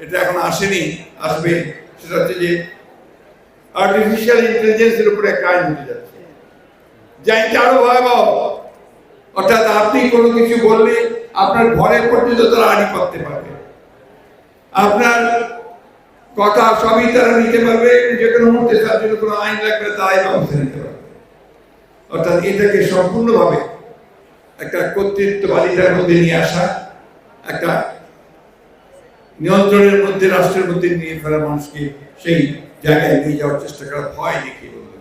এটা এখন আসেনি, আসবে। সেটা হচ্ছে যে আর্টিফিশিয়াল ইন্টেলিজেন্সের উপরে আইন হতে যাচ্ছে। যা এটা আরও ভয়াবহ। অর্থাৎ আপনি কোনো কিছু বললে আপনার ঘরে পর্যন্ত তারা আইন করতে পারবে। আপনার কথা সবই তারা নিতে পারবে, যে কোনো মুহূর্তে তার জন্য কোনো আইন লাগবে, তারাই ব্যবস্থা নিতে পারবে। অর্থাৎ এটাকে সম্পূর্ণভাবে একটা কর্তৃত্ববাদিতার মধ্যে নিয়ে আসা, একটা নিয়ন্ত্রণের মধ্যে, রাষ্ট্রের মধ্যে নিয়ে ফেলা মানুষকে সেই জায়গায় নিয়ে যাওয়ার চেষ্টা করা ভয় বন্ধু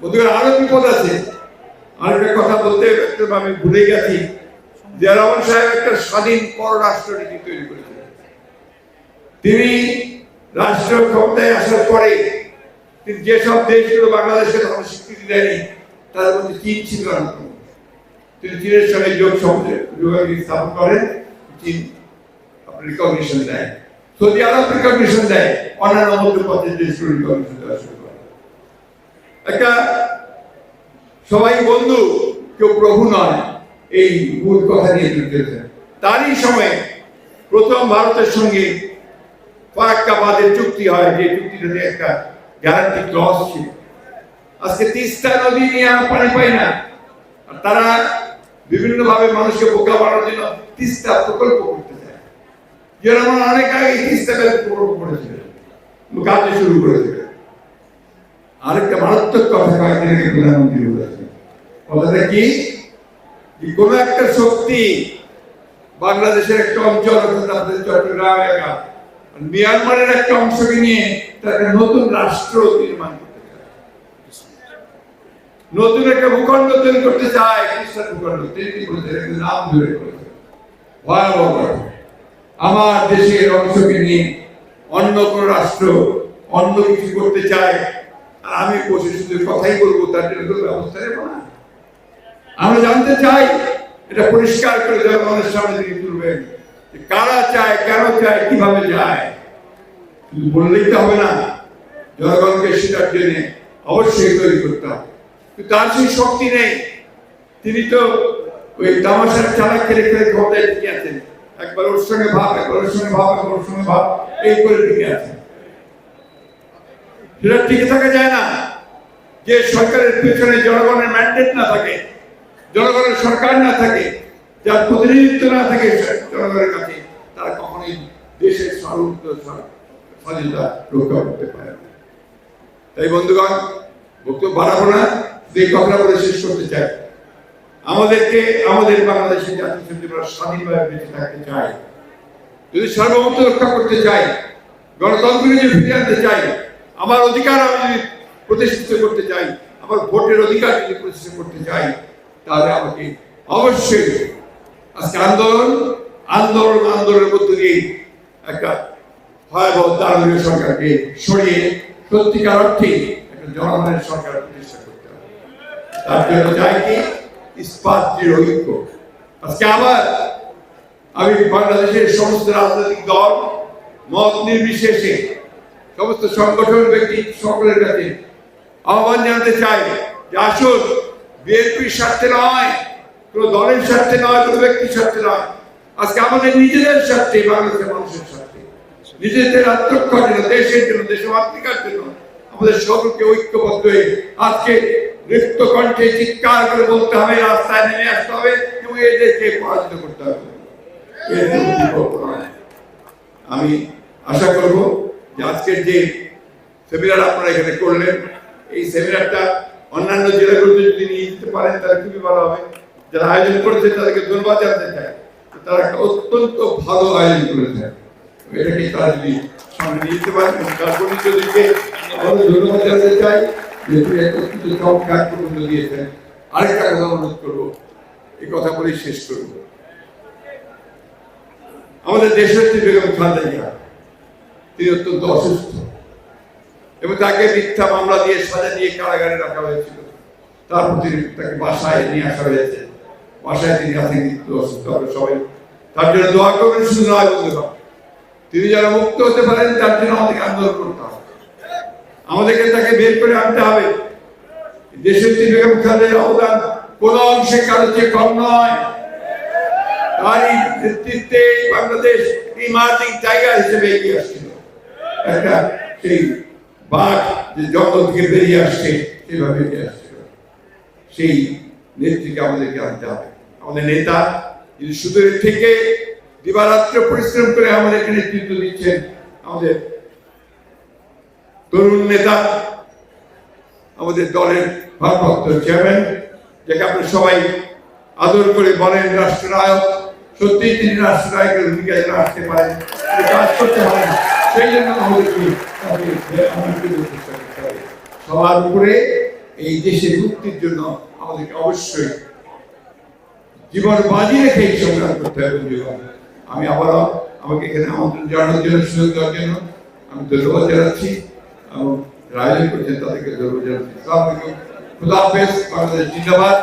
বন্ধুরা, আরও বিপদ আছে। আরেকটা কথা বলতে আমি ভুলে গেছি। যে রহমান সাহেব একটা স্বাধীন পররাষ্ট্র নীতি তৈরি করেছিলেন। তিনি রাষ্ট্র ক্ষমতায় আসার পরে তিনি যেসব দেশগুলো বাংলাদেশের ধর্ম স্বীকৃতি দেয়নি, তাদের মধ্যে চীন ছিল তিনি চীনের সঙ্গে যোগ সমাজে যোগাযোগ স্থাপন করেন। চীন রিকগনিশন দেয়। সৌদি আরব রিকগনিশন দেয়, অন্যান্য মধ্যপ্রাচ্যের দেশগুলো রিকগনিশন দেওয়া শুরু করে। একটা সবাই বন্ধু, কেউ প্রভু নয়, এই মূল কথা নিয়ে চলতেছে তারই সময়ে প্রথম ভারতের সঙ্গে ফারাক্কাবাদের চুক্তি হয়, যে চুক্তিটাতে একটা গ্যারান্টি ক্লজ ছিল। আজকে তিস্তা নদী নিয়ে আমরা পানি পাই না। আর তারা বিভিন্ন ভাবে মানুষকে বোকা বানানোর জন্য তিস্তা প্রকল্প যেরকম অনেক আগে ব্যাংক প্রকল্প করেছিল। কাজে শুরু করেছিল। আরেকটা মারাত্মক কথা কয়েকদিন প্রধানমন্ত্রী কথাটা কি? কোন একটা শক্তি বাংলাদেশের একটা অঞ্চল আপনাদের চট্টগ্রাম এলাকা। মিয়ানমারের একটা অংশকে নিয়ে তার একটা নতুন রাষ্ট্র নির্মাণ করতে চায়। নতুন একটা ভূখণ্ড তৈরি করতে চায় খ্রিস্টান ভূখণ্ড। কি বলছেন নাম ধরে করেছেন ভয়াবহ। আমার দেশের অংশকে নিয়ে অন্য কোন রাষ্ট্র অন্য কিছু করতে চায় আমি শুধু কথাই বলব, তার জন্য কোনো ব্যবস্থা নেব না। আমরা জানতে চাই, এটা পরিষ্কার করে জনগণের সামনে তিনি তুলবেন কারা চায়, কেন চায়, কীভাবে যায় বললেই তো হবে না। জনগণকে সেটার জন্য অবশ্যই তৈরি করতে হবে। তার সেই শক্তি নেই। তিনি তো ওই তামাশার চালা খেলে খেলে ক্ষমতায় টিকে আছেন। একবার ওর সঙ্গে ভাব, একবার ওর সঙ্গে ভাব, একবার ওর সঙ্গে ভাব, এই করে টিকে আছেন সেটা টিকে থাকা যায় না। যে সরকারের পেছনে জনগণের ম্যান্ডেট না থাকে, জনগণের সরকার না থাকে, যার প্রতিনিধিত্ব না থাকে জনগণের কাছে তারা কখনোই দেশের সার্বভৌমত্ব স্বাধীনতা রক্ষা করতে পারে না। তাই বন্ধুগণ, বক্তব্য বাড়াবো না যে কথা বলে শেষ করতে চাই। আমাদেরকে, আমাদের বাংলাদেশের জাতীয় সংগীত স্বাধীনভাবে বেঁচে থাকতে চাই। যদি সার্বভৌমত্ব রক্ষা করতে চাই, গণতন্ত্রকে যদি ফিরিয়ে আনতে চাই, আমার অধিকার আমি যদি প্রতিষ্ঠিত করতে চাই, আমার ভোটের অধিকার যদি প্রতিষ্ঠা করতে চাই, তাহলে আমাকে অবশ্যই আজকে আন্দোলন আন্দোলন, আন্দোলনের মধ্য দিয়ে একটা ভয়াবহ দারুণীয় সরকারকে সরিয়ে সত্যিকার অর্থে একটা জনগণের সরকার প্রতিষ্ঠা করতে হবে। তার জন্য চাই কি? ইস্পাত যে ঐক্য আজকে আবার আমি বাংলাদেশের সমস্ত রাজনৈতিক দল, মত নির্বিশেষে সমস্ত সংগঠন, ব্যক্তি সকলের কাছে আহ্বান জানাতে চাই যে আসুন, বিএনপির স্বার্থে নয়, কোনো দলের স্বার্থে নয়, কোনো ব্যক্তির স্বার্থে নয়। আজকে আমাদের নিজেদের স্বার্থে, বাংলাদেশের মানুষের স্বার্থে। নিজেদের আত্মরক্ষার জন্য, দেশের জন্য দেশমাতৃকার জন্য আমাদের সকলকে ঐক্যবদ্ধ হয়ে আজকে নৃত্য কণ্ঠে চিৎকার করে বলতে হবে রাস্তায় নেমে আসতে হবে এবং এদেরকে পরাজিত করতে হবে এর কোনো বিকল্প নয়। আমি আশা করব যে আজকের যে সেমিনার আপনারা এখানে করলেন, এই সেমিনারটা অন্যান্য জেলাগুলোতে যদি নিয়ে যেতে পারেন, তাহলে খুবই ভালো হবে। যারা আয়োজন করেছে, তাদেরকে ধন্যবাদ জানাতে চাই। তারা একটা অত্যন্ত ভালো আয়োজন করেছে। এটাকে তারা যদি সামনে নিয়ে যেতে পারেন এবং কার্বনিক চৌধুরীকে আমাদের ধন্যবাদ জানাতে চাই। দিয়েছেন আরেকটা কথা অনুরোধ করব, এই কথা বলেই শেষ করব। আমাদের যে বেগম তিনি অত্যন্ত অসুস্থ এবং তাকে মিথ্যা মামলা দিয়ে সাজা দিয়ে কারাগারে রাখা হয়েছিল। তার প্রতি তাকে বাসায় নিয়ে আসা হয়েছে। বাসায় তিনি আছেন কিন্তু অসুস্থ হবে সবাই তার জন্য দোয়া করবেন, শুধু নয় বন্ধুরা। তিনি যারা মুক্ত হতে পারেন, তার জন্য আমাদেরকে আন্দোলন করতে আমাদেরকে তাকে বের করে আনতে হবে। দেশের বেগম খালেদার অবদান কোন অংশে কারও চেয়ে কম নয়। তারই নেতৃত্বে বাংলাদেশ ইমার্জিং টাইগার হিসেবে এগিয়ে আসছিল। একটা সেই বাঘ যে জঙ্গল থেকে বেরিয়ে আসছে, সেভাবে এগিয়ে আসছিল। সেই নেত্রীকে আমাদেরকে আনতে হবে। আমাদের নেতা যিনি সুদূরের থেকে দিবারাত্র পরিশ্রম করে আমাদেরকে নেতৃত্ব দিচ্ছেন, আমাদের তরুণ নেতা, আমাদের দলের ভারপ্রাপ্ত চেয়ারম্যান, যাকে আপনারা সবাই আদর করে বলেন রাষ্ট্রনায়ক সত্যি তিনি রাষ্ট্রনায়কের ভূমিকা যেন আসতে পারেন কাজ করতে পারেন, সেই জন্য সবার উপরে এই দেশের মুক্তির জন্য আমাদেরকে অবশ্যই জীবন বাজি রেখে এই সংগ্রাম করতে হবে আমি আবারও আমাকে এখানে আমন্ত্রণ জানানোর জন্য সুযোগ দেওয়ার জন্য আমি ধন্যবাদ জানাচ্ছি। এবং আয়োজন করছেন তাদেরকে আসসালামু আলাইকুম বাংলাদেশ জিন্দাবাদ।